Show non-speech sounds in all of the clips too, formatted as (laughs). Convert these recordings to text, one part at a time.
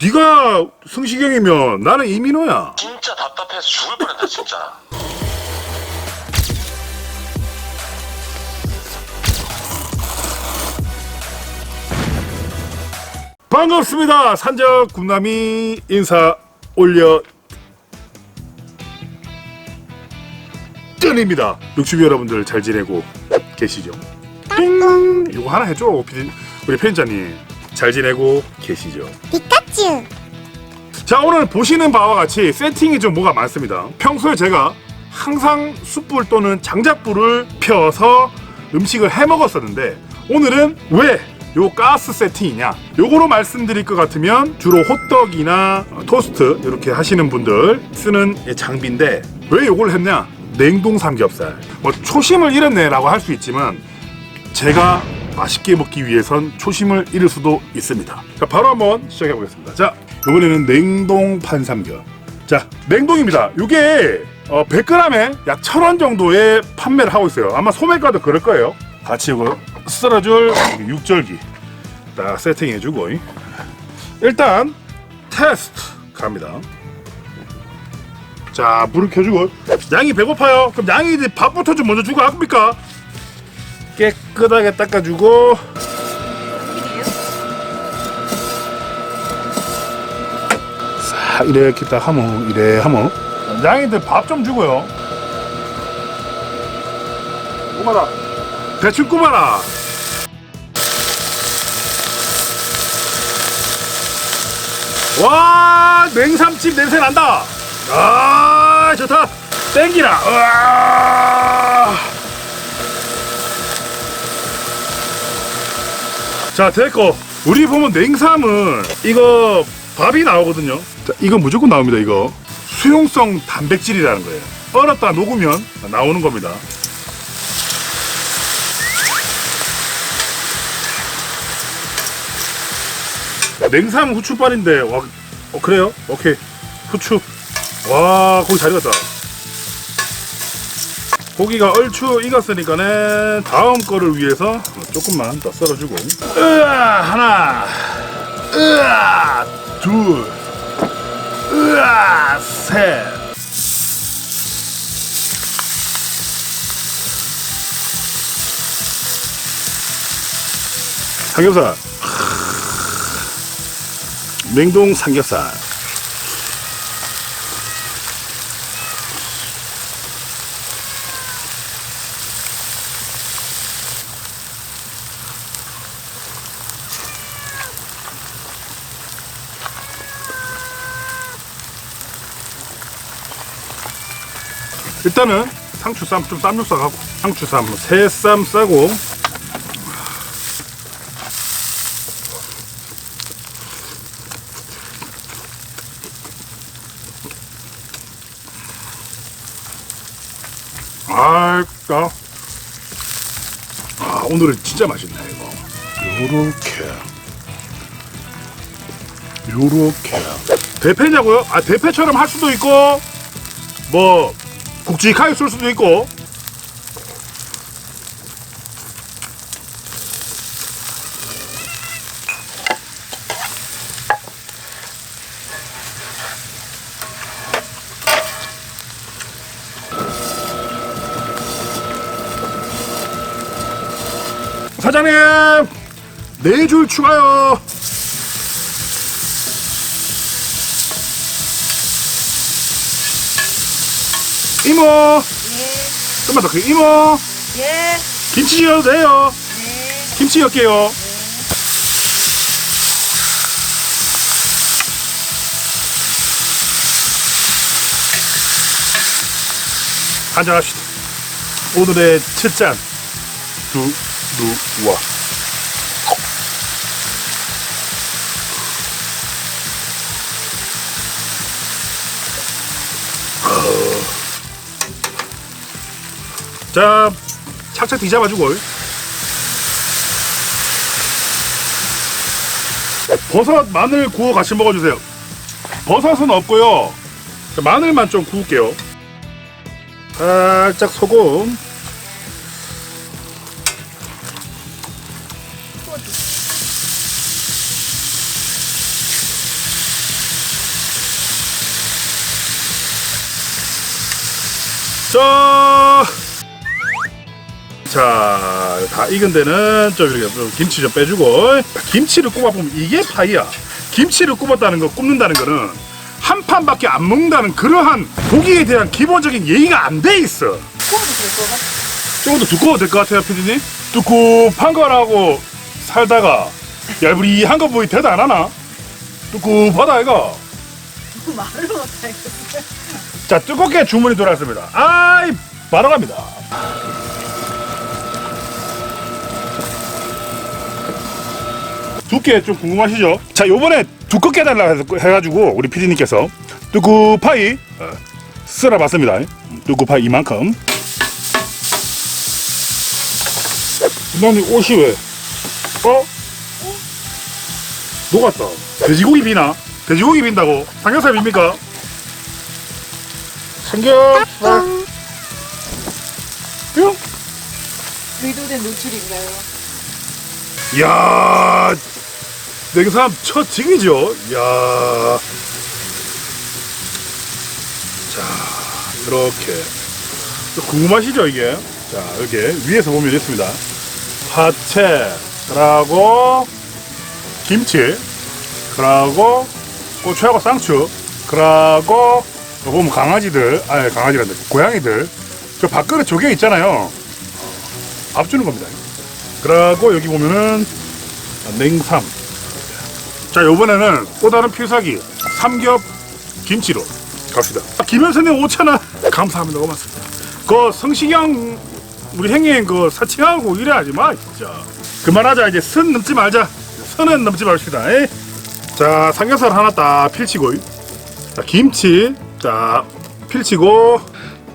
네가 성시경이면 나는 이민호야. 진짜 답답해서 죽을 뻔했다 진짜. 반갑습니다. 산적 군남이 인사 올려 뜬입니다. 육주비 여러분들 잘 지내고 계시죠? 띵! 이거 하나 해줘. 우리 편집자님 잘 지내고 계시죠? 피카츄. 자 오늘 보시는 바와 같이 세팅이 좀 뭐가 많습니다. 평소에 제가 항상 숯불 또는 장작불을 펴서 음식을 해 먹었었는데 오늘은 왜 요 가스 세팅이냐? 요거로 말씀드릴 것 같으면 주로 호떡이나 토스트 이렇게 하시는 분들 쓰는 이 장비인데 왜 요걸 했냐? 냉동 삼겹살. 뭐 초심을 잃었네 라고 할 수 있지만 제가 맛있게 먹기 위해선 초심을 잃을 수도 있습니다. 자, 바로 한번 시작해 보겠습니다. 자, 이번에는 냉동 판삼겹. 자, 냉동입니다. 이게 어, 100g에 약 1,000원 정도에 판매를 하고 있어요. 아마 소매가도 그럴 거예요. 같이 이거 썰어줄 육절기 딱 세팅해주고 일단 테스트 갑니다. 자, 불을 켜주고 양이 배고파요. 그럼 양이 밥부터 좀 먼저 주고 합니까? 깨끗하게 닦아주고. 싹 이렇게 딱 하면 이래 하면 양이들 밥 좀 주고요. 꼬마라. 대충 꼬마라. 와 냉삼집 냄새 난다. 아 좋다. 땡기라. 으아 자 됐고. 우리 보면 냉삼은 이거 밥이 나오거든요. 자, 이거 무조건 나옵니다 이거. 수용성 단백질이라는 거예요. 얼었다 녹으면 나오는 겁니다. 냉삼 후추빨인데 와 어, 그래요? 오케이. 후추. 와 고기 잘 익었다 고기가 얼추 익었으니까는 다음 거를 위해서 조금만 더 썰어주고. 으아 하나. 으아 둘. 으아 셋. 삼겹살. 냉동 삼겹살 일단은 상추쌈 좀 쌈좀 싸가고 상추쌈 새쌈 싸고. 아까 아 오늘은 진짜 맛있네 이거. 요렇게. 요렇게. 대패냐고요? 아 대패처럼 할 수도 있고 뭐 굵직하게 쏠 수도 있고. 사장님! 네 줄 추가요 이모. 예, 좀만 더 크게 이모. 예, 김치 넣어도 돼요. 네. 김치 넣을게요. 한잔합시다. 오늘의 첫 잔 두루와 자, 착착 뒤잡아주고. 버섯, 마늘 구워 같이 먹어주세요. 버섯은 없고요. 마늘만 좀 구울게요. 살짝 소금. 짠! 자, 다 익은 데는 좀 이렇게 좀 김치 좀 빼주고 김치를 굽어보면 이게 파이야. 김치를 굽었다는 거, 굽는다는 거는 한 판밖에 안 먹는다는 그러한 고기에 대한 기본적인 예의가 안 돼 있어. 조금 더 두꺼워도 될 것 같아요, 피디님. 두꺼운 거라고 살다가 얇으리한 거 보이 대도 안 하나? 두꺼하다 이거. 말을 못하겠어. 자, 뜨겁게 주문이 들어왔습니다. 아이, 바로 갑니다. 두께 좀 궁금하시죠? 자, 요번에 두껍게 해달라 해서- 해가지고 우리 피디님께서 뚜꾸파이 어, 쓸어봤습니다. 뚜꾸파이 이만큼. 부장님 옷이 왜? 어? 녹았다. 돼지고기 비나? 돼지고기 빈다고? 삼겹살 빕니까? 삼겹살 뿅. 의도된 노출인가요? 이야, 사람 첫 직이죠. 이야. 자, 이렇게. 또 궁금하시죠, 이게? 자, 이렇게 위에서 보면 있습니다. 파채, 그러고 김치, 그러고 고추하고 쌍추, 그러고 또 보면 강아지들, 아니 강아지란다, 고양이들. 저 밥그릇 조개 있잖아요. 밥 주는 겁니다. 그리고 여기 보면은 냉삼. 자, 요번에는 또 다른 필살기 삼겹 김치로 갑시다. 김현선님 5천원 (laughs) 감사합니다. 고맙습니다. 그 성시경 우리 형님 그 사칭하고 이래하지 마 진짜. 그만하자 이제 선 넘지 말자. 선은 넘지 맙시다. 에? 자, 삼겹살 하나 딱 필치고. 자, 김치 자 필치고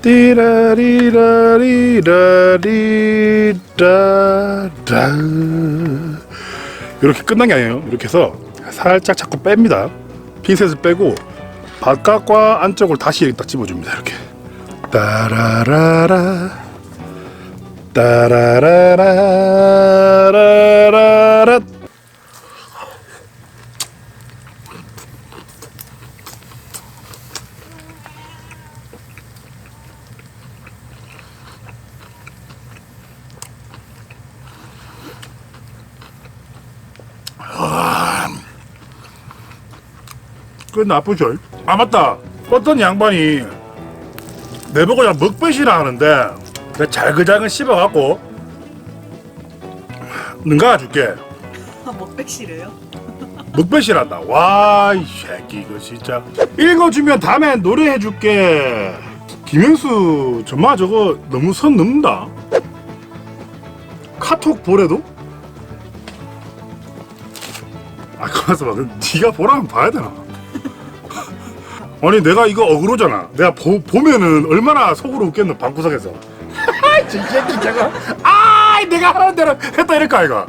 띠라리라리라리라 이렇게 끝난 게 아니에요. 이렇게 해서 살짝 자꾸 뺍니다. 핀셋을 빼고 바깥과 안쪽을 다시 딱 집어줍니다. 이렇게 따라라라 따라라라라라 그 나쁘죠. 아 맞다. 어떤 양반이 내보고 그냥 먹배시라 하는데 내가 잘그작은 씹어갖고 능가 줄게. (laughs) 먹백시래요? (laughs) 먹배시란다. 와, 이 새끼 이거 진짜. 읽어주면 다음에 노래해줄게. 김현수 정말 저거 너무 선 넘는다. 카톡 보래도? 아 가만있어 봐. 네가 보라면 봐야 되나? 아니 내가 이거 어그로잖아. 내가 보, 보면은 얼마나 속으로 웃겠노 방구석에서. (laughs) 저 새끼 저거. 아, 내가 하는 대로 했다 이럴까 아이가.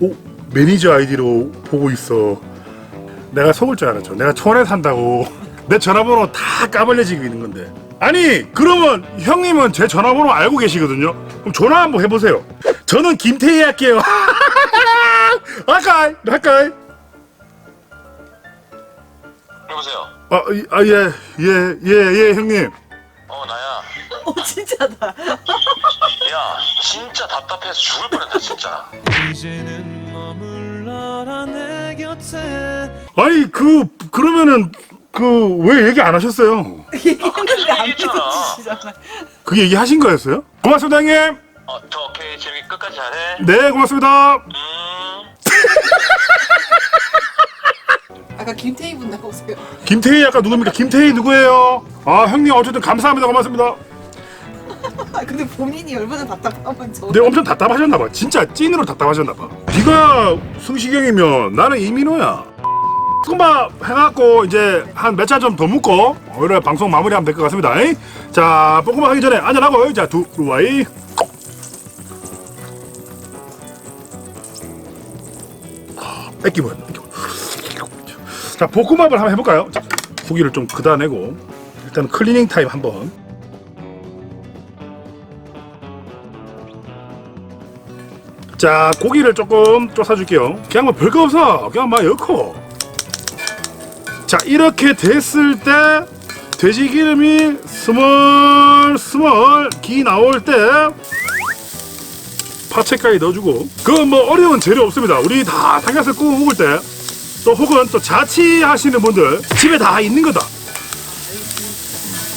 오 매니저 아이디로 보고 있어. 내가 속을 줄 알았죠. 내가 촌에 산다고 내 전화번호 다 까발려지고 있는 건데. 아니 그러면 형님은 제 전화번호 알고 계시거든요. 그럼 전화 한번 해보세요. 저는 김태희 할게요. (laughs) 할까이 할까이. 여보세요. 아 예 예 예 예 형님. 어 나야. (laughs) 어 진짜다. 야 진짜 답답해서 죽을 뻔했다 진짜. 이제는 머물러라 내 곁에 아니 그 그러면은 그 왜 얘기 안 하셨어요? 얘기했는데 안 얘기했잖아. 믿어주시잖아. 그 얘기 하신 거였어요? 고맙습니다 형님. 어저 오케이 재밌게 끝까지 잘해. 네 고맙습니다. 음. (laughs) 김태희 분 나오세요. 김태희 아까 누굽니까? 김태희 누구예요? 아 형님 어쨌든 감사합니다 고맙습니다. (laughs) 아 근데 본인이 얼마나 답답하면 저. 내가 엄청 답답하셨나봐. 진짜 찐으로 답답하셨나봐. 네가 성시경이면 나는 이민호야. 볶음밥 해갖고 이제 한몇잔좀더 묻고 오늘 방송 마무리하면 될 것 같습니다. 잉? 자 볶음밥 하기 전에 안전하고 자 두루와이 뺏기면 뺏기면. 자 볶음밥을 한번 해볼까요? 자, 고기를 좀 걷어내고 일단 클리닝 타임 한번. 자 고기를 조금 좀 사줄게요. 그냥 뭐 별거 없어. 그냥 막 넣고. 자 이렇게 됐을 때 돼지 기름이 스멀 스멀 기 나올 때 파채까지 넣어주고. 그뭐 어려운 재료 없습니다. 우리 다 삼겹살 구워 먹을 때 또 혹은 또 자취하시는 분들 집에 다 있는 거다.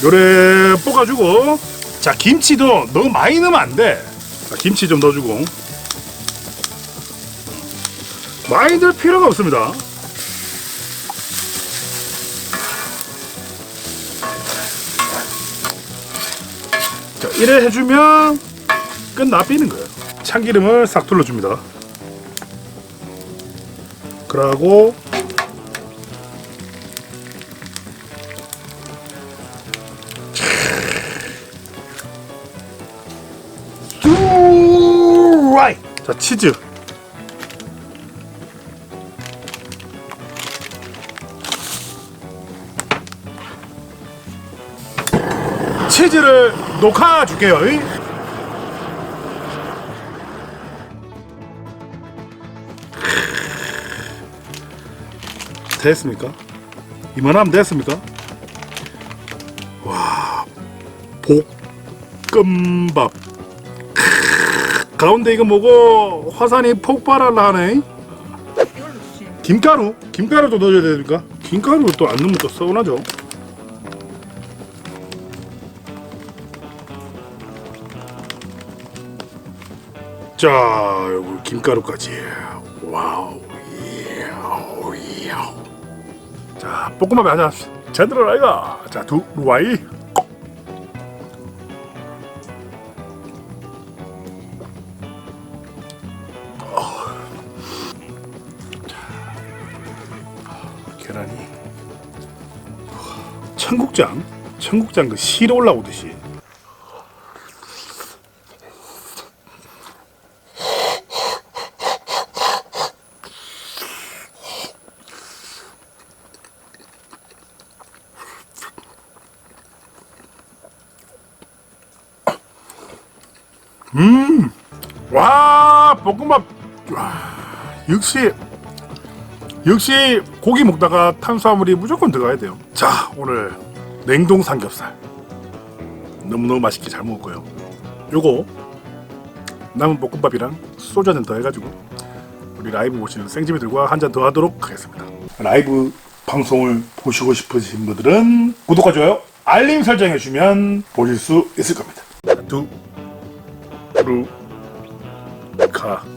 요래 볶아주고. 자 김치도 너무 많이 넣으면 안 돼. 자, 김치 좀 넣어주고. 많이 넣을 필요가 없습니다. 자 이래 해주면 끝나 삐는 거예요. 참기름을 싹 둘러줍니다 그러고. 뚜라이. 자 치즈. 치즈를 녹아 줄게요 됐습니까? 이만하면 됐습니까? 와 볶음밥 크으, 가운데 이거 뭐고 화산이 폭발할라 하네. 김가루 김가루도 넣어줘야 됩니까? 김가루 또안 넣으면 또 서운하죠 자 요거 김가루까지 자 볶음밥에 하나 제대로 라이가 자 두루와이. 계란이. 청국장. 청국장 그 실어 올라오듯이 와 볶음밥 와, 역시 역시 고기 먹다가 탄수화물이 무조건 들어가야 돼요. 자, 오늘 냉동 삼겹살 너무너무 맛있게 잘 먹었고요. 요거 남은 볶음밥이랑 소주 한 잔 더 해가지고 우리 라이브 보시는 생지미들과 한 잔 더 하도록 하겠습니다. 라이브 방송을 보시고 싶으신 분들은 구독과 좋아요, 알림 설정해 주면 보실 수 있을 겁니다. 두, 루, 가.